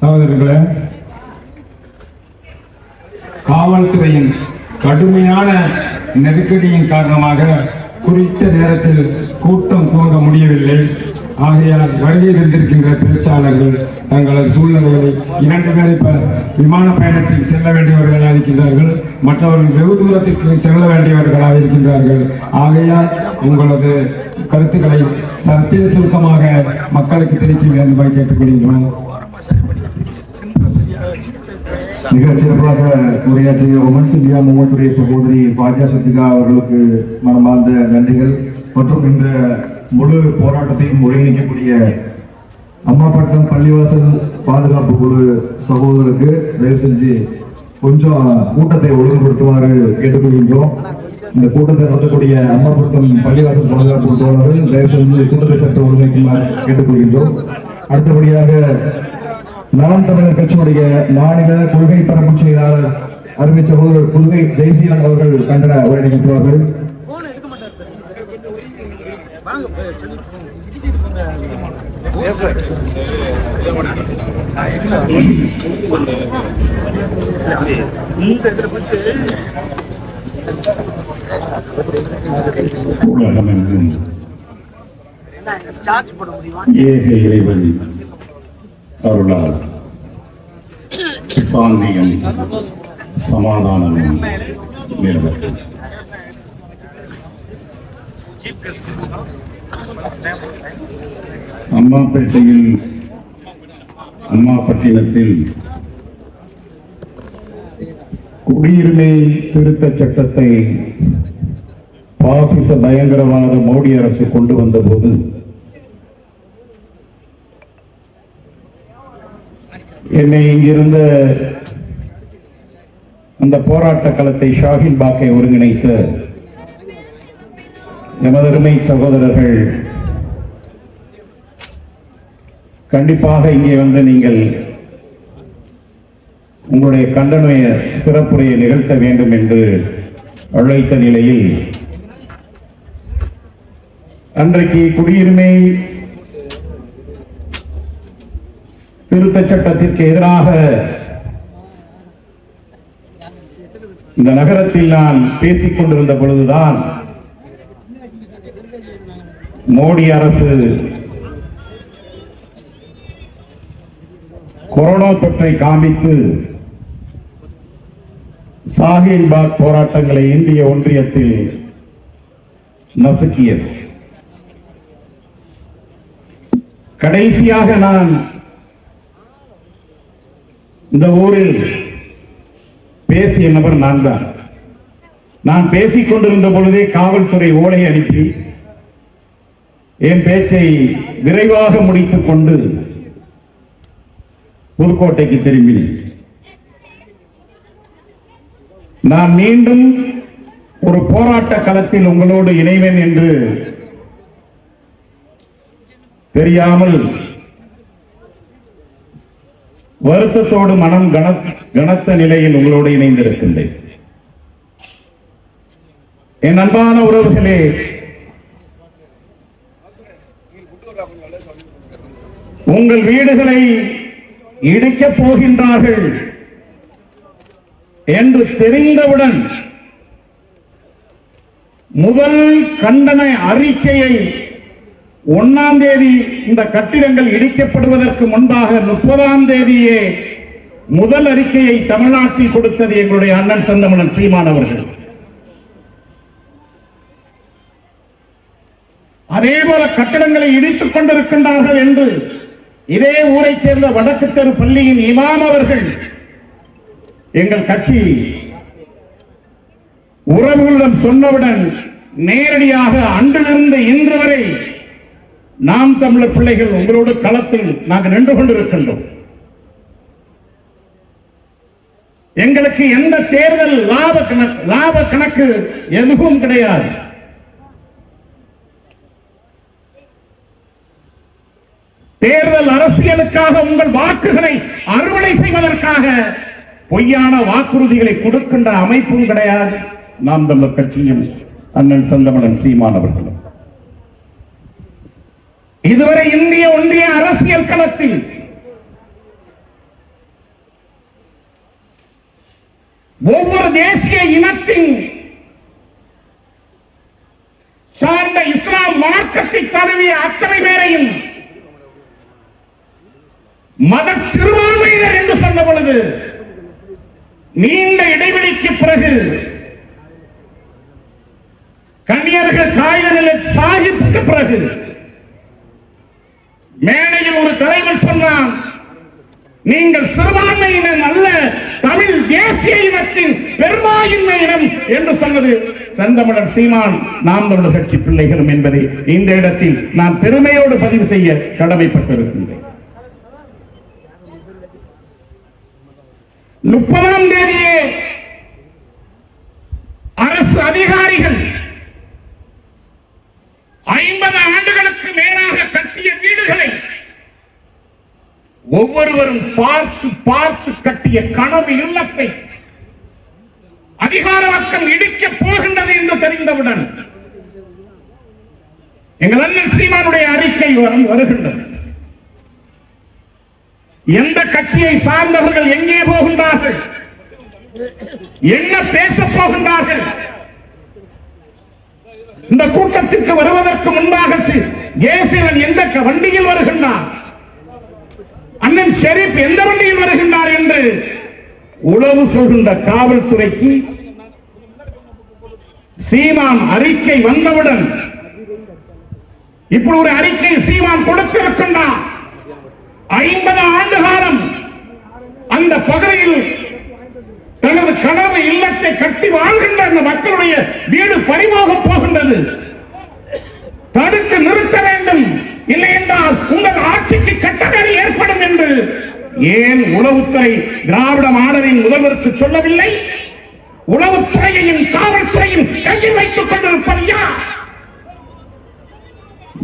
சகோதரர்களே காவல்துறையின் கடுமையான நெருக்கடியின் காரணமாக குறித்த நேரத்தில் கூட்டம் துவங்க முடியவில்லை. ஆகையால் வருகை தந்திருக்கின்ற பேச்சாளர்கள் தங்களது சூழ்நிலைகளை இரண்டு பேர் இப்ப விமான பயணத்தில் செல்ல வேண்டியவர்களாக இருக்கின்றார்கள். மற்றவர்கள் வெகு தூரத்திற்கு செல்ல வேண்டியவர்களாக இருக்கின்றார்கள். ஆகையால் உங்களது கருத்துக்களை சத்திய சுருக்கமாக மக்களுக்கு தெரிவிக்க வேண்டுமாய் கேட்டுக்கொள்கிறேன். மிக சிறப்பாக உரையாற்றிய உமன்ஸ் இந்தியா மூவத்துடைய சகோதரி பாஜா சத்திகா அவர்களுக்கு மனமார்ந்த நன்றிகள். மற்றும் இந்த முழு போராட்டத்தையும் ஒருங்கிணைக்கக்கூடிய அம்மாப்பட்டம் பள்ளிவாசல் பாதுகாப்பு குழு சகோதரருக்கு தயவு செஞ்சு கொஞ்சம் கூட்டத்தை ஒழுங்குபடுத்துமாறு கேட்டுக்கொள்கின்றோம். இந்த கூட்டத்தை நடத்தக்கூடிய அம்மாப்பட்டம் பள்ளிவாசல் பாதுகாப்பு தோழர்கள் தயவு செஞ்சு கூட்டத்தை சற்று ஒழுங்கமைக்குமாறு கேட்டுக்கொள்கின்றோம். அடுத்தபடியாக நாம் தமிழர் கட்சியுடைய மாநில கொள்கை பரப்பு செயலாளர் அருமை சகோதரர் கொள்கை ஜெய்சீலன் அவர்கள் கண்டன உரை நிகழ்த்துவார்கள். சார்ஜ் போட முடியுமா? அருளால். சாந்தியும் சமாதானமும் நிலவட்டும். அம்மாப்பேட்டையில் அம்மாப்பட்டினத்தில் குடியுரிமை திருத்த சட்டத்தை பாசிச பயங்கரவாத மோடி அரசு கொண்டு வந்தபோது என்னை இங்கிருந்த அந்த போராட்ட களத்தை ஷாஹின் பாக்கை ஒருங்கிணைத்த எமதருமை சகோதரர்கள் கண்டிப்பாக இங்கே வந்து நீங்கள் உங்களுடைய கண்டன சிறப்புரையை நிகழ்த்த வேண்டும் என்று அழைத்த நிலையில் அன்றைக்கு குடியுரிமை திருத்தச் சட்டத்திற்கு எதிராக இந்த நகரத்தில் நான் பேசிக் கொண்டிருந்த பொழுதுதான் மோடி அரசு கொரோனா தொற்றை காமித்து சாஹின் பாக் போராட்டங்களை இந்திய ஒன்றியத்தில் நசுக்கியது. கடைசியாக நான் இந்த ஊரில் பேசிய நபர் நான் தான் நான் பேசிக் கொண்டிருந்த பொழுதே காவல்துறை ஓலை அனுப்பி என் பேச்சை விரைவாக முடித்துக் கொண்டு புதுக்கோட்டைக்கு திரும்பினேன். நான் மீண்டும் ஒரு போராட்ட களத்தில் உங்களோடு இணைவேன் என்று தெரியாமல் வருத்தத்தோடு மனம் கன கனத்த நிலையில் உங்களோடு இணைந்திருக்கின்றேன். என் அன்பான உறவுகளே உங்கள் வீடுகளை இடிக்கப் போகின்றார்கள் என்று தெரிந்தவுடன் முதல் கண்டன அறிக்கையை ஒன்னாம் தேதி இந்த கட்டிடங்கள் இடிக்கப்படுவதற்கு முன்பாக முப்பதாம் தேதியே முதல் அறிக்கையை தமிழ்நாட்டில் கொடுத்தது எங்களுடைய அண்ணன் செந்தமணன் சீமான் அவர்கள். அதே போல கட்டிடங்களை இடித்துக் கொண்டிருக்கின்றார்கள் என்று இதே ஊரைச் சேர்ந்த வடக்கு தெரு பள்ளியின் இமாம் அவர்கள் எங்கள் கட்சி உறவுகளிடம் சொன்னவுடன் நேரடியாக அன்றிலிருந்து இன்று வரை நாம் தமிழர் பிள்ளைகள் உங்களோடு களத்தில் நாங்கள் நின்று கொண்டிருக்கின்றோம். எங்களுக்கு எந்த தேர்தல் லாப கணக்கு லாப கணக்கு எதுவும் கிடையாது. தேர்தல் அரசியலுக்காக உங்கள் வாக்குகளை அறுவடை செய்வதற்காக பொய்யான வாக்குறுதிகளை கொடுக்கின்ற அமைப்பும் கிடையாது. நாம் தமிழர் கட்சியும் அண்ணன் செந்தமணன் சீமான் அவர்களும். இதுவரை இந்திய ஒன்றிய அரசியல் களத்தில் ஒவ்வொரு தேசிய இனத்தின் சார்ந்த இஸ்லாம் மார்க்கத்தை தழுவிய அத்தனை பேரையும் மத சிறுபான்மையினர் என்று சொன்ன பொழுது நீண்ட இடைவெளிக்கு பிறகு கன்னியர்கள் காயலில் சாகிப்புக்கு பிறகு மேடையில் ஒரு தலைவர் சொன்னான் நீங்கள் சிறுபான்மையினம் அல்ல தமிழ் தேசிய இனத்தின் பெரும்பான்மை இனம் என்று சொன்னது செந்தமிழர் சீமான் நாம் தமிழர் கட்சி பிள்ளைகளும் என்பதை இந்த இடத்தில் நான் பெருமையோடு பதிவு செய்ய கடமைப்பட்டிருக்கின்றேன். முப்பதாம் தேதியே அரசு அதிகாரிகள் ஐந்து ஆண்டுகளுக்கு மேலாக கட்டிய வீடுகளை ஒவ்வொருவரும் பார்த்து பார்த்து கட்டிய கனவு இல்லத்தை. அதிகார வர்க்கம் இடிக்கப் போகின்றது என்று தெரிந்தவுடன் எங்கள் அண்ணன் சீமானுடைய அறிக்கை வரும் வருகின்றது. எந்த கட்சியை சார்ந்தவர்கள் எங்கே போகின்றார்கள்? என்ன பேசப் போகின்றார்கள்? இந்த கூட்டத்திற்கு வருவதற்கு முன்பாக சி- ஏசிலன் எந்த க- வண்டியில் வருகின்றான்? அண்ணன் ஷெரீப் எந்த வண்டியில் வருகின்றார் என்று உளவு சொல்கின்ற காவல்துறைக்கு சீமான் அறிக்கை வந்தவுடன் இப்படி ஒரு அறிக்கை சீமான் கொடுத்திருக்கின்றார் ஐம்பது ஆண்டு காலம் அந்த பகுதியில் தனது கனவு இல்லத்தை கட்டி வாழ்கின்ற அந்த மக்களுடைய வீடு பறிபோகப் போகின்றது. தடுத்து நிறுத்த வேண்டும். இல்லை என்றால் உங்கள் ஆட்சிக்கு கட்டணி ஏற்படும் என்று ஏன் உளவுத்துறை திராவிட மாடலின் முதல்வருக்கு சொல்லவில்லை? உளவுத்துறையையும் காவல்துறையும் கையில் வைத்துக் கொண்டிருப்பது யார்?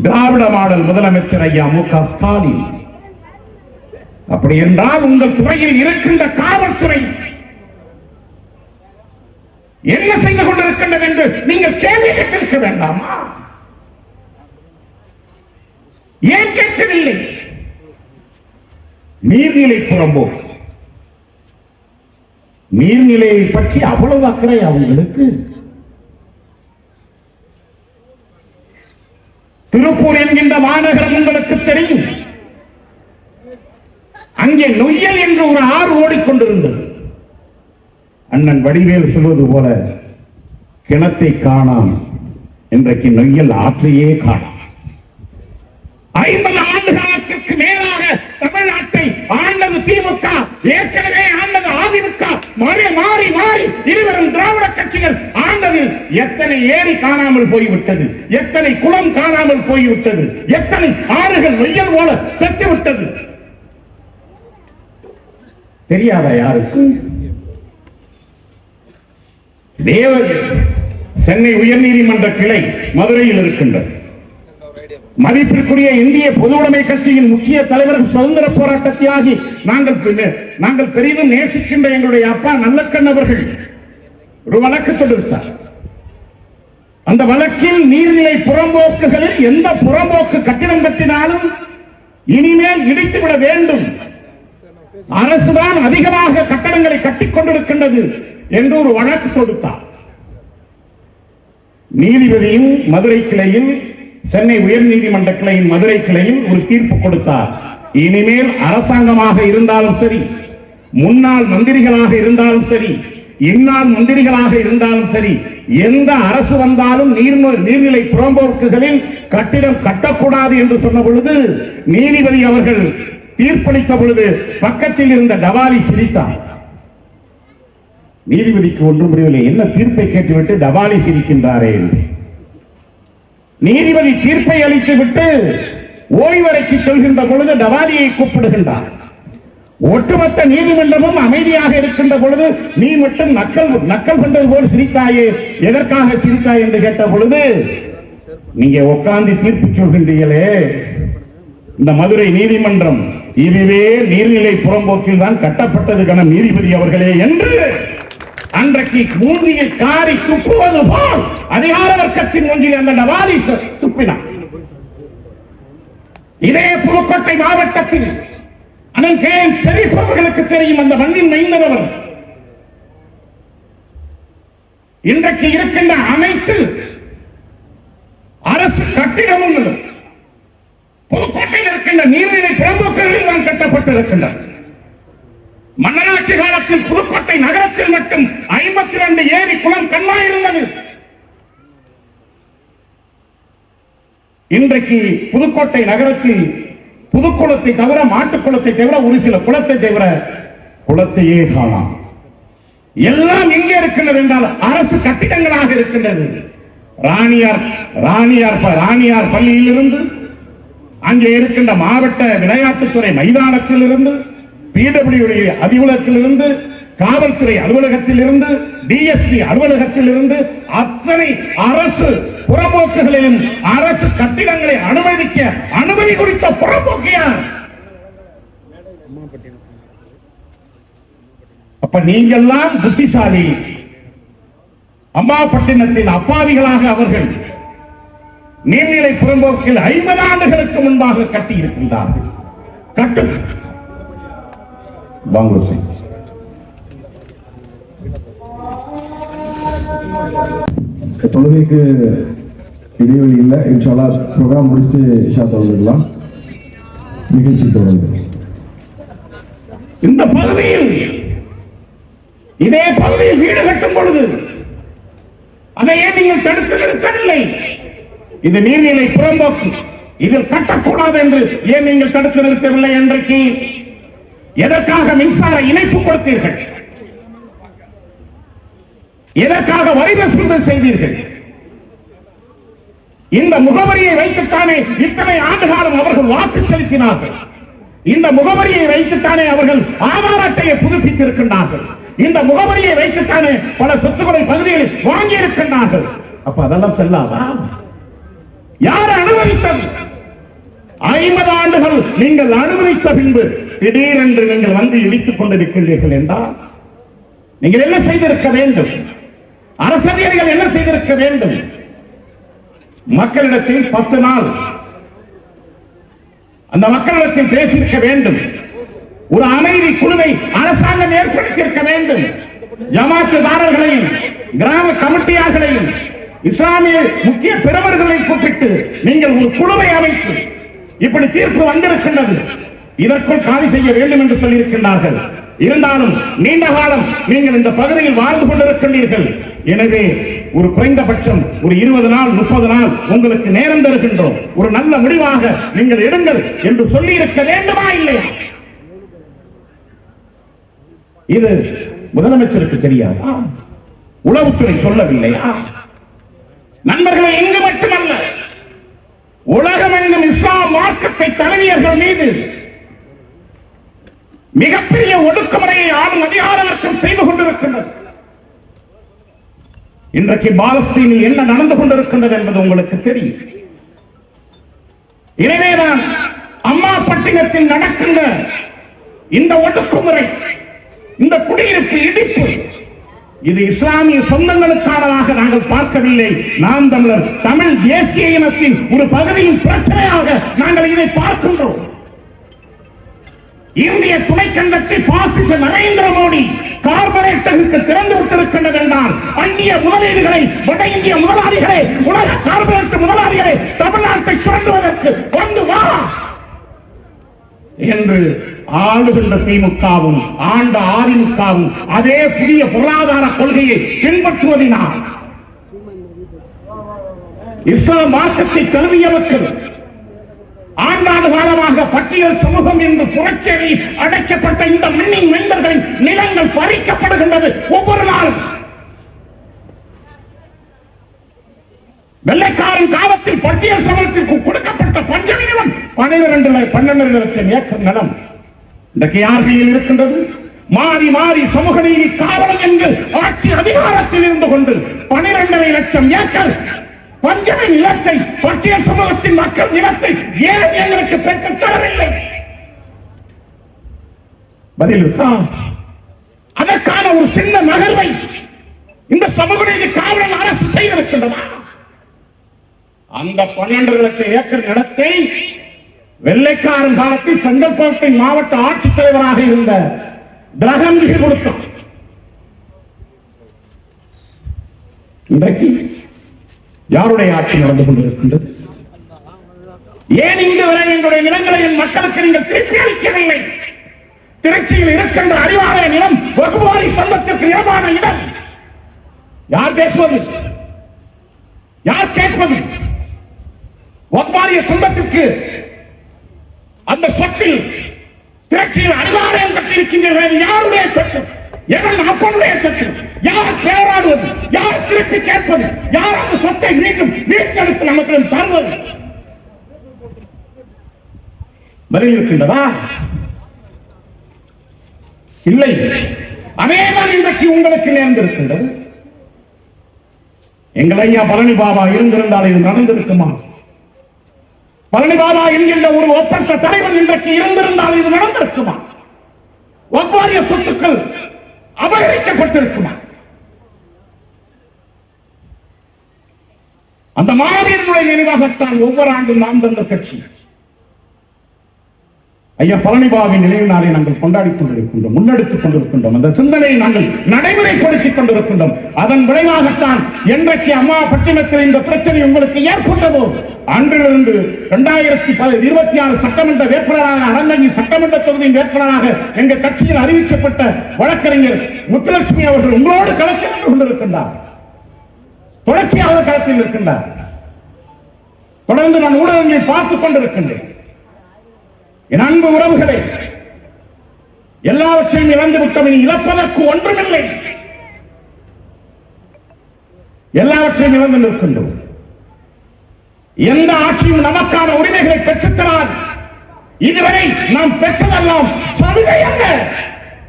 திராவிட மாடல் முதலமைச்சர் ஐயா மு க ஸ்டாலின். அப்படி என்றால் உங்கள் துறையில் இருக்கின்ற காவல்துறை என்ன செய்து கொண்டிருக்கின்றது என்று நீங்கள் கேள்வி கேட்டிருக்க வேண்டாமா? ஏன் கேட்கவில்லை? நீர்நிலை புறம்போ நீர்நிலையை பற்றி அவ்வளவு அக்கறை அவங்களுக்கு திருப்பூர் என்கின்ற மாநகரம் உங்களுக்கு தெரியும். அங்கே நொய்யல் என்று ஒரு ஆறு ஓடிக்கொண்டிருந்தது. அண்ணன் வடிவேல் சொல்வது போல கிணத்தை காணாம். இன்றைக்கு நொய்யல் ஆற்றையே காணாம். ஐம்பது ஆண்டு காலத்திற்கு மேலாக தமிழ்நாட்டை ஆண்டது திமுக ஏற்கனவே ஆண்டது அதிமுக மாறி மாறி மாறி இருவரும் திராவிட கட்சிகள் ஆண்டதில் எத்தனை ஏரி காணாமல் போய்விட்டது எத்தனை குளம் காணாமல் போய்விட்டது எத்தனை ஆறுகள் நொய்யல் போல செத்து விட்டது தெரியாத யாருக்கு? தேவர் சென்னை உயர்நீதிமன்ற கிளை மதுரையில் இருக்கின்றது. மதிப்பிற்குரிய இந்திய பொதுவுடைமை கட்சியின் முக்கிய தலைவர்கள் சுதந்திர போராட்ட தியாகி நாங்கள் நாங்கள் பெரிதும் நேசிக்கின்ற எங்களுடைய அப்பா நல்லக்கண் அவர்கள் ஒரு வழக்கு தொடுத்தார். அந்த வழக்கில் நீர்நிலை புறம்போக்குகளில் எந்த புறம்போக்கு கட்டிடம் கட்டினாலும் இனிமேல் இடித்துவிட வேண்டும். அரசுதான் அதிகமாக கட்டடங்களை கட்டிக் கொண்டிருக்கின்றது என்று ஒரு வழக்கு தொடுத்தார். நீதிபதியும் மதுரை கிளையில் சென்னை உயர்நீதிமன்ற கிளையின் மதுரை கிளையில் ஒரு தீர்ப்பு கொடுத்தார். இனிமேல் அரசாங்கமாக இருந்தாலும் சரி முன்னாள் மந்திரிகளாக இருந்தாலும் சரி இந்நாள் மந்திரிகளாக இருந்தாலும் சரி எந்த அரசு வந்தாலும் நீர்ம- நீர்நிலை புறம்போக்குகளில் கட்டிடம் கட்டக்கூடாது என்று சொன்ன பொழுது நீதிபதி அவர்கள் தீர்ப்பளித்த பொழுது பக்கத்தில் இருந்த டவாலி சிரித்தார். நீதிபதிக்கு ஒன்றும் புரியவில்லை என்ன தீர்ப்பை கேட்டுவிட்டு டபாலி சிரிக்கின்றாரே என்று. நீதிபதி தீர்ப்பை அளித்துவிட்டு ஓய்வறைக்கு செல்கின்ற பொழுது டபாலியை கூப்பிடுகின்றார். ஒட்டுமொத்த நீதிமன்றமும் அமைதியாக இருக்கின்ற பொழுது நீ மட்டும் நக்கல் நக்கல் பண்றது போல் சிரித்தாயே எதற்காக சிரித்தாய்? என்று கேட்ட பொழுது நீங்க உட்கார்ந்து தீர்ப்பு சொல்கின்றீங்களே இந்த மதுரை நீதிமன்றம் இதுவே நீர்நிலை புறம்போக்கில் தான் கட்டப்பட்டது கணம் நீதிபதி அவர்களே என்று அன்றைக்கு பூமியை காரி துப்புவது போல் அதிகார வர்க்கத்தின் ஒன்றில் அந்த நவாலி துப்பினார் இதே புதுக்கோட்டை மாவட்டத்தில் அண்ணன் கே என் அவர்களுக்கு தெரியும் அந்த மண்ணின் மைந்தவர் இன்றைக்கு இருக்கின்ற அனைத்து அரசு கட்டிடமும் புதுக்கோட்டையில் இருக்கின்ற நீர்நிலை புறம்போக்குகளில் நான் கட்டப்பட்டிருக்கின்றன. மன்னராட்சி காலத்தில் புதுக்கோட்டை நகரத்தில் மட்டும் ஐம்பத்தி ரெண்டு ஏரி குளம் கண்ணாய் இருந்தது. இன்றைக்கு புதுக்கோட்டை நகரத்தில் புதுக்குளத்தை தவிர மாட்டுக்குளத்தை தவிர ஒரு சில குளத்தை தவிர குளத்தையே காணாம். எல்லாம் எங்கே இருக்கின்றது என்றால் அரசு கட்டிடங்களாக இருக்கின்றது. ராணியார் ராணியார் ராணியார் பள்ளியிலிருந்து அங்கே இருக்கின்ற மாவட்ட விளையாட்டுத்துறை மைதானத்தில் இருந்து பிடபிள்யூடி அலுவலகத்தில் இருந்து காவல்துறை அலுவலகத்தில் இருந்து டிஎஸ்பி அலுவலகத்தில் இருந்து அத்தனை அரசு புறம்போக்குகளிலும் அரசு கட்டிடங்களை அனுமதிக்க அனுமதி குறித்த புறம்போக்கியார் அப்ப நீங்கெல்லாம் புத்திசாலி. அம்மாபட்டினத்தின் அப்பாவிகளாக அவர்கள் நீர்நிலை புறம்போக்கில் ஐம்பது ஆண்டுகளுக்கு முன்பாக கட்டி இருக்கின்றார்கள் கட்டு பாங்குசி தொழுகைக்கு இடைவெளி இல்லை. இன்ஷால்லா ப்ரோக்ராம் முடிச்சுட்டு இஷா தொழுதுக்கலாம் நிகழ்ச்சி தொடருது இந்த பகுதியில் இதே பகுதியில் வீடு கட்டும் பொழுது அதை ஏன் நீங்கள் தடுத்து நிறுத்தவில்லை. இது நீர்நிலை புறம்போக்கு இதில் கட்டக்கூடாது என்று ஏன் நீங்கள் தடுத்து நிறுத்தவில்லை இன்றைக்கு எதற்காக மின்சார இணைப்பு கொடுத்தீர்கள்? எதற்காக வரி வசூல் செய்தீர்கள்? இந்த முகவரியை வைத்துத்தானே இத்தனை ஆண்டு காலம் அவர்கள் வாக்கு செலுத்தினார்கள். இந்த முகவரியை வைத்துத்தானே அவர்கள் ஆதார் அட்டையை புதுப்பித்திருக்கின்றார்கள். இந்த முகவரியை வைத்துத்தானே பல சொத்துக்களை பகுதிகளில் வாங்கி இருக்கின்றார்கள் அப்ப அதெல்லாம் செல்லாதா? யார் அனுமதித்தது? ஐம்பது ஆண்டுகள் நீங்கள் அனுமதித்த பின்பு திடீரென்று நீங்கள் வந்து இடித்துக் கொண்டிருக்கிறீர்கள் என்றால் நீங்கள் என்ன செய்திருக்க வேண்டும்? அரசதிகாரிகள் என்ன செய்திருக்க வேண்டும்? மக்களிடத்தில் பத்து நாள் அந்த மக்களிடத்தில் பேசியிருக்க வேண்டும். ஒரு அமைதி குழுவை அரசாங்கம் ஏற்படுத்தியிருக்க வேண்டும். ஜமாத்துதாரர்களையும் கிராம கமிட்டியார்களையும் இஸ்லாமிய முக்கிய பிரபர்களை கூப்பிட்டு நீங்கள் ஒரு குழுவை அமைத்து இப்படி தீர்ப்பு வந்திருக்கின்றது. இதற்குள் காலி செய்ய வேண்டும் என்று சொல்லியிருக்கின்றார்கள். இருந்தாலும் நீண்ட காலம் நீங்கள் இந்த பகுதியில் வாழ்ந்து கொண்டிருக்கின்றீர்கள். எனவே ஒரு குறைந்தபட்சம் ஒரு இருபது நாள் முப்பது நாள் உங்களுக்கு நேரம் தருகின்றோம். ஒரு நல்ல முடிவாக நீங்கள் எடுங்கள் என்று சொல்லி இருக்க வேண்டுமா இல்லையா? இது முதலமைச்சருக்கு தெரியாதா? உளவுத்துறை சொல்லவில்லையா? நண்பர்களை இங்கு மட்டுமல்ல. உலகமெங்கும் இஸ்லாம் மார்க்கத்தை தலைவியர்கள் மீது மிகப்பெரிய ஒடுக்குமுறையை ஆளும் அதிகார வர்க்கம் செய்து கொண்டிருக்கின்றது. இன்றைக்கு பாலஸ்தீனில் என்ன நடந்து கொண்டிருக்கின்றது என்பது உங்களுக்கு தெரியும். எனவேதான் அம்மா பட்டினத்தில் நடக்கின்ற இந்த ஒடுக்குமுறை இந்த குடியிருப்பு இடிப்பு இது இஸ்லாமிய சொந்தங்களுக்கானதாக நாங்கள் பார்க்கவில்லை. நாம் தமிழர் தமிழ் தேசிய இனத்தின் ஒரு பகுதியின் பிரச்சனையாக நாங்கள் இதை பார்க்கின்றோம். இந்திய துணைக்கண்டத்தை பாசிச நரேந்திர மோடி கார்பரேட்டருக்கு திறந்து விட்டிருக்கின்றது என்றால் அந்நிய முதலீடுகளை வட இந்திய முதலாளிகளை உலக கார்பரேட் முதலாளிகளை தமிழ்நாட்டை சுரண்டுவதற்கு கொண்டு வா! என்று ஆளுகின்ற திமுகவும் ஆண்ட அதிமுகவும் அதே புதிய பொருளாதார கொள்கையை பின்பற்றுவதினால் இஸ்லாம் மார்க்கத்தை தழுவியவர்கள் ஆண்டாண்டு காலமாக பட்டியல் சமூகம் என்று புரட்சியை அடைக்கப்பட்ட இந்த மண்ணின் மென்பர்களின் நிலங்கள் பறிக்கப்படுகின்றது. ஒவ்வொரு நாளும். வெள்ளைக்காரன் காலத்தில் பட்டியல் சமூகத்திற்கு கொடுக்கப்பட்ட பஞ்சமி நிலம் பன்னிரண்டு பன்னெண்டு லட்சம் ஏக்கர் நிலம். இன்றைக்கு யார் கையில் இருக்கின்றது? மாறி மாறி சமூக நீதி காவலம் என்று ஆட்சி அதிகாரத்தில் இருந்து கொண்டு பனிரெண்டரை லட்சம் ஏக்கர் பஞ்சமி நிலத்தை பட்டியல் சமூகத்தின் மக்கள் நிலத்தை ஏன் எங்களுக்கு பெற்று தரவில்லை? பதில் அதற்கான ஒரு சின்ன நகர்வை இந்த சமூக நீதி அரசு செய்திருக்கின்றன அந்த பன்னெண்டு லட்சம் ஏக்கர் நிலத்தை வெள்ளைக்காரன் காலத்தில் செங்கல்பட்டு மாவட்ட ஆட்சித்தலைவராக இருந்த திரகம்பிகை கொடுத்தான். இன்றைக்கு யாருடைய ஆட்சி நடந்து கொண்டிருக்கின்றது? ஏன் இங்கு வரை எங்களுடைய நிலங்களை என் மக்களுக்கு நீங்கள் திருப்பி அளிக்கவில்லை? திருச்சியில் இருக்கின்ற அறிவாலய நிலம் வகுவாரி சொந்தத்திற்கு நிலமான இடம். யார் பேசுவது? யார் கேட்பது? வகுவாரிய சொந்தத்திற்கு அந்த சொத்தில் திருச்சியில் அறிவாலயம் கட்டியிருக்கின்ற யாருடைய சொத்து? எவன் அப்பனுடைய சொத்து? யார் பேராடுவது? யார் திருப்பி கேட்பது? யார் அந்த சொத்தை மீண்டும் மீட்டெடுத்து நமக்கு தருவது? பதில் இருக்கின்றதா? இல்லை. அதேதான் இன்றைக்கு உங்களுக்கு நேர்ந்திருக்கின்றது. எங்கள் ஐயா பழனி பாபா இருந்திருந்தால் இது நடந்திருக்குமா? பழனி பாபா என்கின்ற ஒரு ஒப்பற்ற தலைவன் இன்றைக்கு இருந்திருந்தால் இது நடந்திருக்குமா? ஒவ்வாரிய சொத்துக்கள் அபகரிக்கப்பட்டிருக்குமா? அந்த மாவீரனுடைய நினைவாகத்தான் ஒவ்வொரு ஆண்டும் நாம் தந்த கட்சி. ஐயா பழனிபாவின் நினைவு நாளை நாங்கள் கொண்டாடிக் கொண்டிருக்கின்றோம் முன்னெடுத்துக் கொண்டிருக்கின்றோம். அந்த சிந்தனையை நாங்கள் நடைமுறைப்படுத்திக் கொண்டிருக்கின்றோம். அதன் விளைவாகத்தான் என்றைக்கு அம்மா பட்டினத்தில் இந்த பிரச்சனை உங்களுக்கு ஏற்பட்டதோ. அன்றிலிருந்து இரண்டாயிரத்தி இருபத்தி ஆறு சட்டமன்ற வேட்பாளராக அறந்தங்கி சட்டமன்ற தொகுதியின் வேட்பாளராக எங்கள் கட்சியில் அறிவிக்கப்பட்ட வழக்கறிஞர் முத்துலட்சுமி அவர்கள் உங்களோடு களத்தில் கொண்டிருக்கின்றார். தொடர்ச்சியாக களத்தில் இருக்கின்றார். தொடர்ந்து நான் ஊடகங்களை பார்த்துக் கொண்டிருக்கின்றேன். என் அன்பு உறவுகளை எல்லாவற்றையும் இழந்து விட்டோம் இனி இழப்பதற்கு ஒன்றுமில்லை. எல்லாவற்றையும் இழந்து நிற்கின்றோம். எந்த ஆட்சியும் நமக்கான உரிமைகளை பெற்றுத்தராது. இதுவரை நாம் பெற்றதெல்லாம் சலுகை அல்ல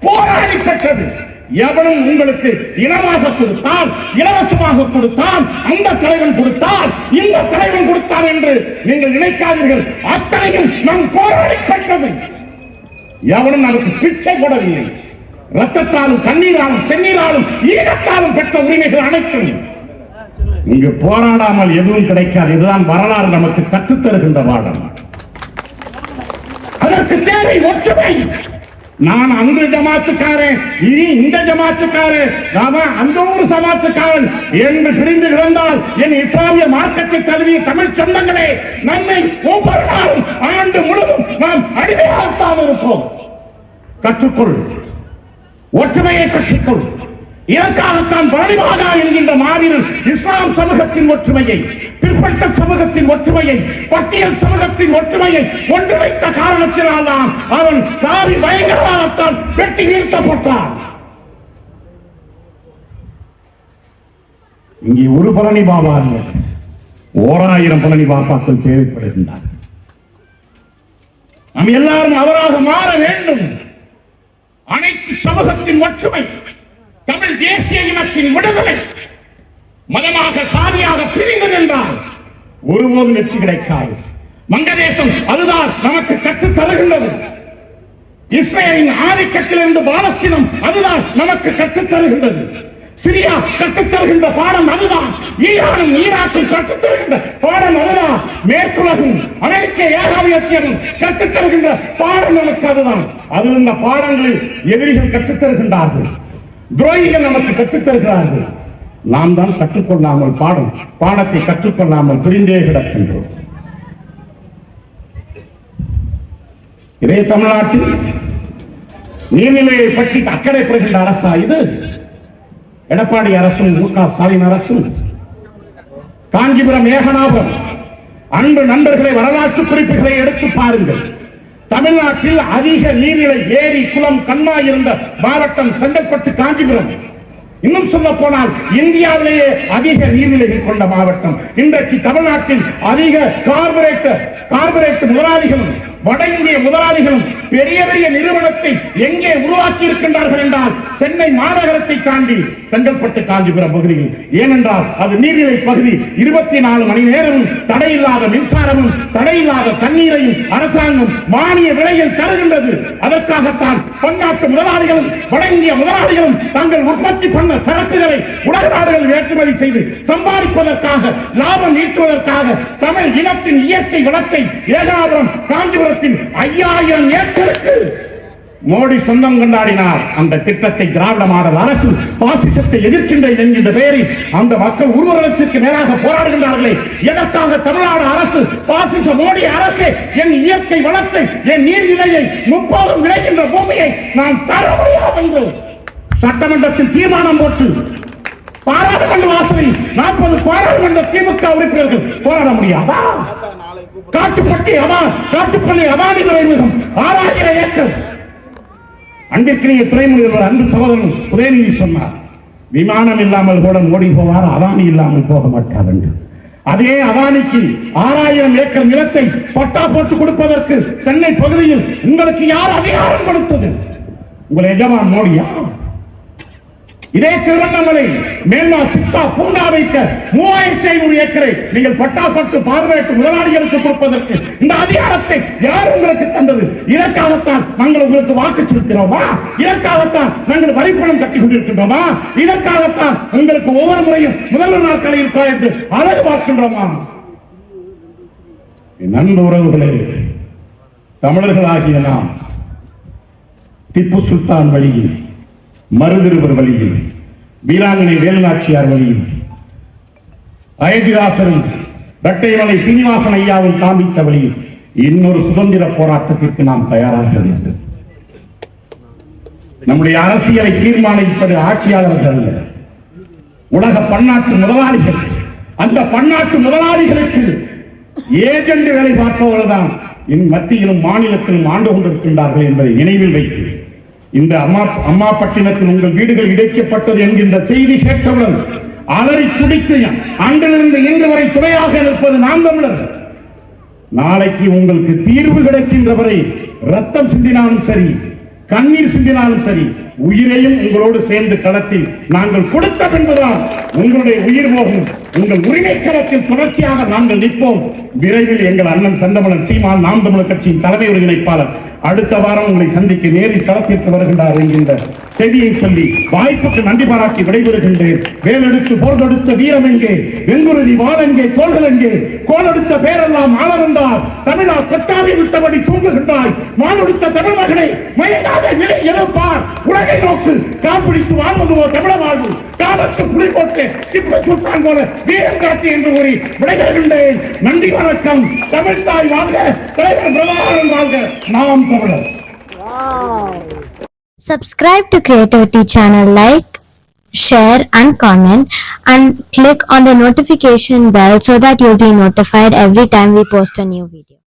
போராடி பெற்றது. எவனும் உங்களுக்கு இனமாக கொடுத்தால் இலவசமாக கொடுத்தால் அந்த தலைவன் கொடுத்தால் இந்த தலைவன் கொடுத்தான் என்று நீங்கள் நினைக்காதீர்கள். அத்தனையும் நாம் போராடி பெற்றது. எவனும் நமக்கு பிச்சை போடவில்லை. ரத்தத்தாலும் கண்ணீராலும் செந்நீராலும் ஈரத்தாலும் பெற்ற உரிமைகள் அனைத்தும். இங்கு போராடாமல் எதுவும் கிடைக்காது. இதுதான் வரலாறு நமக்கு கற்றுத் தருகின்ற பாடம் அதற்கு தேவை ஒற்றுமை. நான் அந்த ஜமாத்துக்காரன் இனி இந்த ஜமாத்துக்காரன் நாம அந்த ஒரு சமாத்துக்காரன். என்று பிரிந்து கிடந்தால் என் இஸ்லாமிய மார்க்கத்தை தழுவிய தமிழ் சொந்தங்களே நம்மை ஒவ்வொரு நாளும் ஆண்டு முழுவதும் நாம் அடிமையாகத்தான் இருப்போம். கற்றுக்கொள். ஒற்றுமையை கற்றுக்கொள். இதற்காகத்தான் பழனிவாகா என்கின்ற மாவீரர் இஸ்லாம் சமூகத்தின் ஒற்றுமையை பிற்பட்ட சமூகத்தின் ஒற்றுமையை பட்டியல் சமூகத்தின் ஒற்றுமையை ஒன்றிணைத்த காரணத்தினால் தான் அவன் காவி பயங்கரவாதத்தால் வெட்டி வீழ்த்தப்பட்டான். இங்கே ஒரு பழனி பாபா இல்லை ஓராயிரம் பழனி பாபாக்கள் தேவைப்படுகின்றார் நாம் எல்லாரும் அவராக மாற வேண்டும். அனைத்து சமூகத்தின் ஒற்றுமை தமிழ் தேசிய இனத்தின் விடுதலை. மதமாக சாதியாக பிரிந்து நின்றால் ஒருபோதும் வெற்றி கிடைக்காது. வங்கதேசம் அதுதான் நமக்கு கற்றுத் தருகின்றது. இஸ்ரேலின் ஆதிக்கத்திலிருந்து பாலஸ்தீனம் அதுதான் நமக்கு கற்றுத் தருகின்றது. சிரியா கற்றுத் தருகின்ற பாடம் அதுதான். ஈரானும் ஈராக்கும் கற்றுத் தருகின்ற பாடம் அதுதான். மேற்குலகும் அமெரிக்க ஏகாதிபத்தியமும் கற்றுத் தருகின்ற பாடம் நமக்கு அதுதான். அதில் இந்த பாடங்களில் எதிரிகள் கற்றுத் தருகின்றார்கள். துரோகிகள் நமக்கு கற்றுத் தருகிறார்கள் நாம் தான் கற்றுக்கொள்ளாமல் பாடம் பாடத்தை கற்றுக்கொள்ளாமல் பிரிந்தே கிடக்கின்றோம். இதே தமிழ்நாட்டில் நீர்நிலையை பற்றி அக்கறைப்படுகின்ற அரசா இது? எடப்பாடி அரசும் மு க ஸ்டாலின் அரசும். காஞ்சிபுரம் ஏகநாபம் அன்பு நண்பர்களை வரலாற்று குறிப்புகளை எடுத்து பாருங்கள். தமிழ்நாட்டில் அதிக நீர்நிலை ஏரி குளம் கண்மா இருந்த மாவட்டம் செங்கல்பட்டு காஞ்சிபுரம். இன்னும் சொல்ல போனால் இந்தியாவிலேயே அதிக நீர்நிலைகள் கொண்ட மாவட்டம். இன்றைக்கு தமிழ்நாட்டில் அதிக கார்பரேட் கார்பரேட் முதலாளிகளும் வட இந்திய முதலாளிகளும் பெரிய பெரிய நிறுவனத்தை எங்கே உருவாக்கி இருக்கின்றார்கள் என்றால் சென்னை மாநகரத்தை தாண்டி செங்கல்பட்டு காஞ்சிபுரம் பகுதியில். ஏனென்றால் அது நீர்நிலை பகுதி. இருபத்தி நாலு மணி நேரமும் தடையில்லாத மின்சாரமும் தடையில்லாத தண்ணீரையும் அரசாங்கம் மானிய விலையில் தருகின்றது. அதற்காகத்தான் பன்னாட்டு முதலாளிகளும் வட இந்திய முதலாளிகளும் தங்கள் உற்பத்தி பண்ண சரக்குகளை உலக நாடுகள் ஏற்றுமதி செய்து சம்பாதிப்பதற்காக லாபம் ஈட்டுவதற்காக தமிழ் இனத்தின் இயற்கை வளத்தை ஏகாபுரம் காஞ்சிபுரத்தின் ஐயாயிரம் ஏக்கருக்கு மோடி சொந்தம் கொண்டாடினார். அந்த திட்டத்தை திராவிட மாடல் அரசு பாசிசத்தை எதிர்க்கின்ற என்கின்ற பெயரில் அந்த மக்கள் உருவகத்திற்கு மேலாக போராடுகின்றார்களே. எதற்காக தமிழ்நாடு அரசு பாசிச மோடி அரசு என் இயற்கை வளத்தை என் நீர்நிலையை முப்போதும் விளைகின்ற பூமியை நான் தர முடியாது என்று சட்டமன்றத்தில் தீர்மானம் போட்டு பாராளுமன்ற வாசலில் நாற்பது பாராளுமன்ற திமுக உறுப்பினர்கள் போராட முடியாதா? காட்டுப்பட்டி அவா காட்டுப்பள்ளி அவானி துறைமுகம் ஆறாயிரம் ஏக்கர் அன்பிற்கினிய துறைமுகம் அன்பு சகோதரன் உதயநிதி சொன்னார் விமானம் இல்லாமல் கூட மோடி போவார்? அவானி இல்லாமல் போக மாட்டார் என்று. அதே அவானிக்கு ஆறாயிரம் ஏக்கர் நிலத்தை பட்டா போட்டு கொடுப்பதற்கு சென்னை பகுதியில் உங்களுக்கு யார் அதிகாரம் கொடுத்தது? உங்களை எஜமான் மோடியா இதே திருவண்ணாமலை மேல்மா சித்தா பூண்டா வைக்க மூவாயிரத்தி ஐநூறு ஏக்கரை நீங்கள் பட்டா பட்டு பார்வையிட்டு முதலாளிகளுக்கு கொடுப்பதற்கு இந்த அதிகாரத்தை யார் உங்களுக்கு தந்தது? இதற்காகத்தான் நாங்கள் உங்களுக்கு வாக்கு செலுத்தினோமா இதற்காகத்தான் நாங்கள் வரிப்பணம் கட்டி கொண்டிருக்கின்றோமா? இதற்காகத்தான் உங்களுக்கு ஒவ்வொரு முறையும் முதல்வர் நாட்களில் காய்ந்து அழகு பார்க்கின்றோமா? நண்பு உறவுகளே தமிழர்களாகிய நாம் திப்பு சுல்தான் வழியில் மருதிருவர் வழியில் வீராங்கனை வேலுநாச்சியார் வழியில் அயோத்திதாசரும் இரட்டைமலை சீனிவாசன் ஐயாவும் காமித்த வழியில் இன்னொரு சுதந்திர போராட்டத்திற்கு நாம் தயாராக வேண்டும். நம்முடைய அரசியலை தீர்மானிப்பது ஆட்சியாளர்கள் அல்ல. உலக பன்னாட்டு முதலாளிகள் அந்த பன்னாட்டு முதலாளிகளுக்கு ஏஜெண்ட் வேலை பார்ப்பவர்கள் தான் என் மத்தியிலும் மாநிலத்திலும் ஆண்டு கொண்டிருக்கின்றார்கள் என்பதை நினைவில் வைக்கிறேன் இந்த அம்மா அம்மா பட்டினத்தில் உங்கள் வீடுகள் இடைக்கப்பட்டது என்கின்ற செய்தி கேட்டவுடன் அலறி துடித்து அன்றிலிருந்து இன்று வரை துணையாக இருப்பது நாம் தமிழர். நாளைக்கு உங்களுக்கு தீர்வு கிடைக்கின்ற வரை ரத்தம் சிந்தினாலும் சரி கண்ணீர் சிந்தினாலும் சரி உயிரையும் உங்களோடு சேர்ந்து களத்தில் நாங்கள் கொடுத்த பின்புதான் உங்களுடைய உயிர் போகும். உங்கள் உரிமை கரத்தில் தொடர்ச்சியாக நாங்கள் நிற்போம். விரைவில் எங்கள் அண்ணன் செந்தமலன் சீமான் நாம் தமிழர் கட்சியின் தலைமை ஒருங்கிணைப்பாளர் அடுத்த வாரம் உங்களை சந்திக்க நேரில் களத்திற்கு வருகின்றார் என்கின்ற செய்தியை சொல்லி வாய்ப்புக்கு நன்றி பாராட்டி விடைபெறுகின்றேன். வேலெடுத்து போர் தொடுத்த வீரம் எங்கே? வெங்குருதி வாழெங்கே எங்கே? கோள்கள் எங்கே? கோலெடுத்த பேரெல்லாம் ஆளவந்தார் தமிழா கொட்டாவி விட்டபடி தூங்குகின்றாய். மாலொடுத்த தமிழ் மகனை மயங்காத நிலை எழுப்பார். உலகை நோக்கு காப்பிடித்து வாழ்வதுவோ தமிழ வாழ்வு. காலத்து புலி போட்டு திப்பு போல வீரம் காட்டி என்று கூறி விடைபெறுகின்றேன் நன்றி வணக்கம் தமிழ் தாய் வாழ்க தலைவர் பிரபாகரன் வாழ்க நாம் தமிழர் Subscribe to Creativity channel, like, share and comment and click on the notification bell so that you'll be notified every time we post a new video.